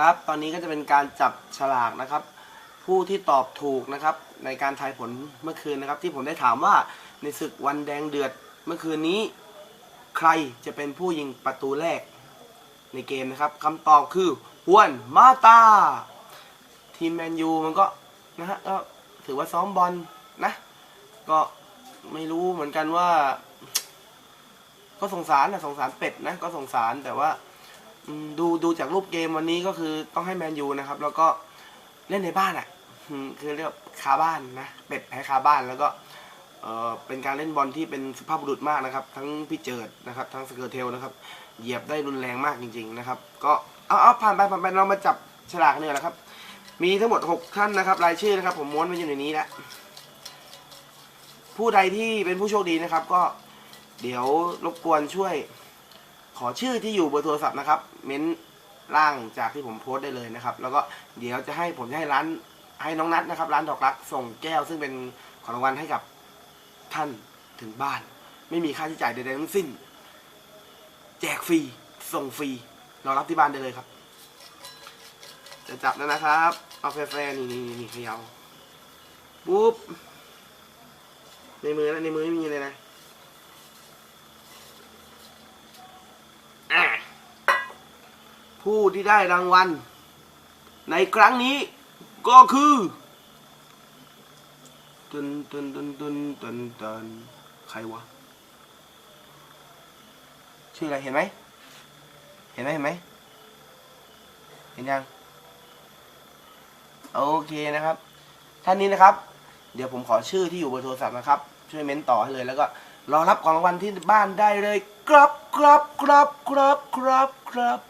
ครับ ตอนนี้ก็จะเป็นการจับฉลากนะครับ ผู้ที่ตอบถูกนะครับ ในการทายผลเมื่อคืนนะครับ ที่ผมได้ถามว่าในศึกวันแดงเดือดเมื่อคืนนี้ ใครจะเป็นผู้ยิงประตูแรกในเกมนะครับคำตอบคือฮวนมาตา ทีมแมนยูมันก็นะฮะก็ถือว่าซ้อมบอลนะ ก็ไม่รู้เหมือนกันว่า ก็สงสารนะสงสารเป็ดนะ ก็สงสารแต่ว่า ดูดูจากรูปเกมวันนี้ก็คือต้องให้แมนยูนะครับ แล้วก็เล่นในบ้านอะคือเรียกว่าคาบ้านนะเป็ดแพ้คาบ้านแล้วก็เออเป็นการเล่นบอลที่เป็นสุภาพบุรุษมากนะครับ ทั้งพี่เจิดนะครับ ทั้งสเกอร์เทลนะครับ เหยียบได้รุนแรงมากจริง ๆ นะครับ ก็เอาเอาผ่านไปผ่านไปเรามาจับฉลากเนี่ยแหละครับ มีทั้งหมด 6 ท่านนะครับ รายชื่อนะครับ ผมม้วนไว้อยู่ในนี้แล้วผู้ใดที่เป็นผู้โชคดีนะครับ ก็เดี๋ยวรบกวนช่วย ขอชื่อที่อยู่เบอร์โทรศัพท์นะครับ เม้นล่างจากที่ผมโพสต์ได้เลยนะครับ แล้วก็เดี๋ยวจะให้ผมจะให้ร้านให้น้องนัทนะครับ ร้านดอกรักส่งแก้ว ซึ่งเป็นของรางวัลให้กับท่านถึงบ้าน ไม่มีค่าใช้จ่ายใดๆทั้งสิ้น แจกฟรีส่งฟรีรอรับที่บ้านได้เลยครับ จะจับแล้วนะครับเอาแฟร์ๆนี่นี่นี่เขยาปุ๊บในมือนะในมือไม่มีเลยนะ ผู้ที่ได้รางวัล ในครั้งนี้ก็คือตุนตุนตุนตุนตุนตุนใครวะ ชื่ออะไรเห็นไหม เห็นไหมเห็นไหมเห็นยัง โอเคนะครับ ท่านนี้นะครับ เดี๋ยวผมขอชื่อที่อยู่บอร์โทรศัพท์นะครับ ช่วยเม้นต่อให้เลยแล้วก็รอรับของรางวัลที่บ้านได้เลย ครับครับครับครับครับครับ